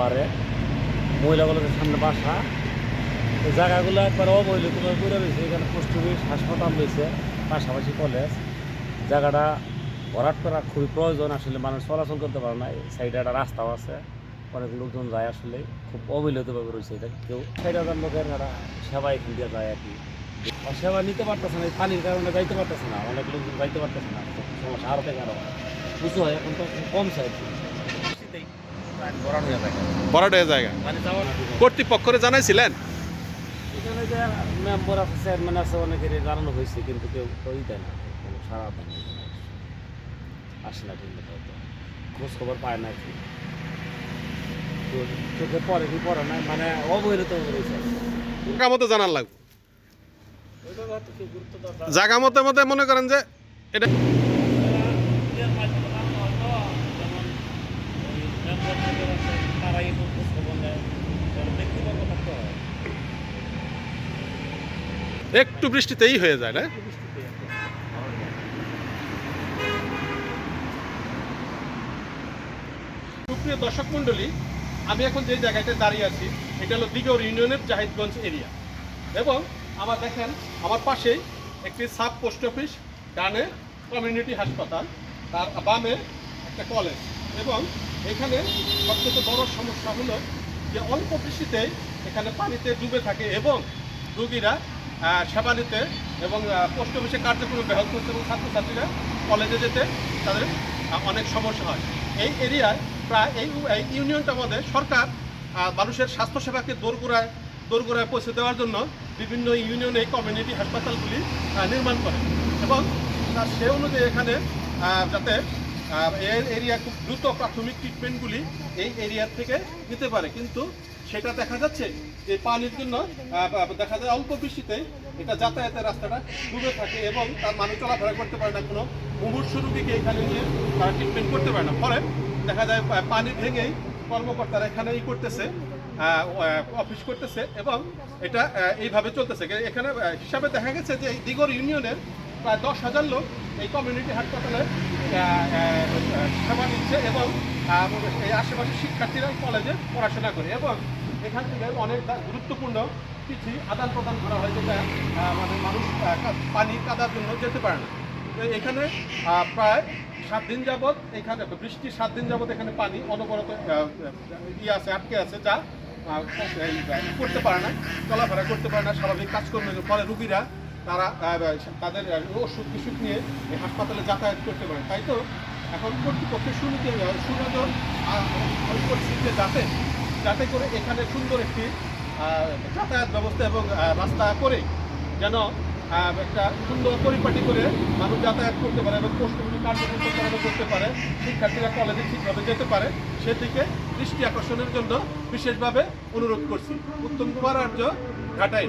বাড়ে মহিলাগুলোদের সামনে বাসা। এই জায়গাগুলো একবার অবহেলিতভাবে পড়ে রয়েছে। এখানে পোস্ট অফিস, হাসপাতাল রয়েছে, পাশাপাশি কলেজ। জায়গাটা ভরাট করা খুবই প্রয়োজন। আসলে মানুষ চলাচল করতে পারে না। সাইডে একটা রাস্তাও আছে। অনেক লোকজন যায় আসলে। খুব অবহেলিতভাবে রয়েছে এটা। কেউ ষাট হাজার লোকের একটা সেবা এখান দিয়ে যায় আর কি। সেবা নিতে পারতেছে না। এই পানির কারণে যাইতে পারতেছে না। অনেক লোকজন যাইতে পারতেছে না। সমস্যা আরও থেকে আরও উঁচু হয় এখন তো কমছে আর কি। ভরাট হয়ে জায়গা। মানে কর্তৃপক্ষরে জানাইছিলেন? এখানে যে মেম্বার আছে চেয়ারম্যান আছে অনেকের জানানো হয়েছে কিন্তু কেউ ওই দেয় না। কোনো সারা দেয় না আসে না ঠিক মতো খোঁজ খবর পায় না কি তো চোখে পড়ে কি পড়ে না মানে অবহেলিত রয়েছে জায়গা মতো জানার লাগবে। জায়গা মতো মতো মনে করেন যে এটা এর মাধ্যমে জানানো হয়তো যেমন ওই মেম্বার থেকে আছে, তারাই একটু খোঁজ খবর নেয় যেন ব্যক্তিগত থাকতে হয় একটু বৃষ্টিতেই হয়ে যায়, না? সুপ্রিয় দর্শক মণ্ডলী, আমি এখন যে জায়গাটায় দাঁড়িয়ে আছি, এটা হলো দিগর ইউনিয়নের জাহিদগঞ্জ এরিয়া। এবং আমার দেখেন, আমার পাশেই একটি সাব পোস্ট অফিস, ডানে কমিউনিটি হাসপাতাল, তার বামে একটা কলেজ। এবং এখানে সবচেয়ে বড় সমস্যা হলো যে অল্প বৃষ্টিতেই এখানে পানিতে ডুবে থাকে এবং রুগীরা সেবা নিতে এবং পোস্ট অফিসে কার্যক্রম ব্যাহত হচ্ছে এবং ছাত্রছাত্রীরা কলেজে যেতে তাদের অনেক সমস্যা হয়। এই এরিয়ায় প্রায় এই ইউনিয়নটার মধ্যে সরকার মানুষের স্বাস্থ্যসেবাকে দোরগোড়ায় দোরগোড়ায় পৌঁছে দেওয়ার জন্য বিভিন্ন ইউনিয়নে কমিউনিটি হাসপাতালগুলি নির্মাণ করে এবং সে অনুযায়ী এখানে যাতে এই এরিয়া খুব দ্রুত প্রাথমিক ট্রিটমেন্টগুলি এই এরিয়ার থেকে নিতে পারে। কিন্তু সেটা দেখা যাচ্ছে যে পানির জন্য দেখা যায় অল্প বৃষ্টিতে এটা যাতায়াতের রাস্তাটা ডুবে থাকে এবং তার মানুষ চলাফেরা করতে পারে না, কোনো মুমূর্ষ রুগীকে এখানে নিয়ে তারা ট্রিটমেন্ট করতে পারে না। ফলে দেখা যায় পানি ভেঙেই কর্মকর্তারা এখানে ই করতেছে অফিস করতেছে এবং এটা এইভাবে চলতেছে। এখানে হিসাবে দেখা গেছে যে এই দিগর ইউনিয়নের প্রায় দশ হাজার লোক এই কমিউনিটি হাসপাতালে নিচ্ছে এবং এই আশেপাশের শিক্ষার্থীরা কলেজে পড়াশোনা করে এবং এখান থেকে অনেক গুরুত্বপূর্ণ কিছু আদান প্রদান করা হয় যেটা মানে মানুষ পানি কাদার জন্য যেতে পারে না। তো এখানে প্রায় সাত দিন যাবৎ এখানে বৃষ্টি সাত দিন যাবৎ এখানে পানি অনবরত ইয়ে আছে, আটকে আছে, যা করতে পারে না, চলাফেরা করতে পারে না, স্বাভাবিক কাজকর্মের ফলে রুগীরা, তারা তাদের ওষুধ বিসুখ নিয়ে হাসপাতালে যাতায়াত করতে পারে। তাই তো? এখন কর্তৃপক্ষের শুরুতে সুনজর পরিস্থিতিতে যাতে যাতে করে এখানে সুন্দর একটি যাতায়াত ব্যবস্থা এবং রাস্তা করে যেন একটা সুন্দর পরিপাটি করে মানুষ যাতায়াত করতে পারে এবং পোস্টগুলি কার্যক্রম পরিচালনা করতে পারে শিক্ষার্থীরা কলেজে ঠিকভাবে যেতে পারে, সেদিকে দৃষ্টি আকর্ষণের জন্য বিশেষভাবে অনুরোধ করছি। উত্তম কুমার আর্য ঘাটাই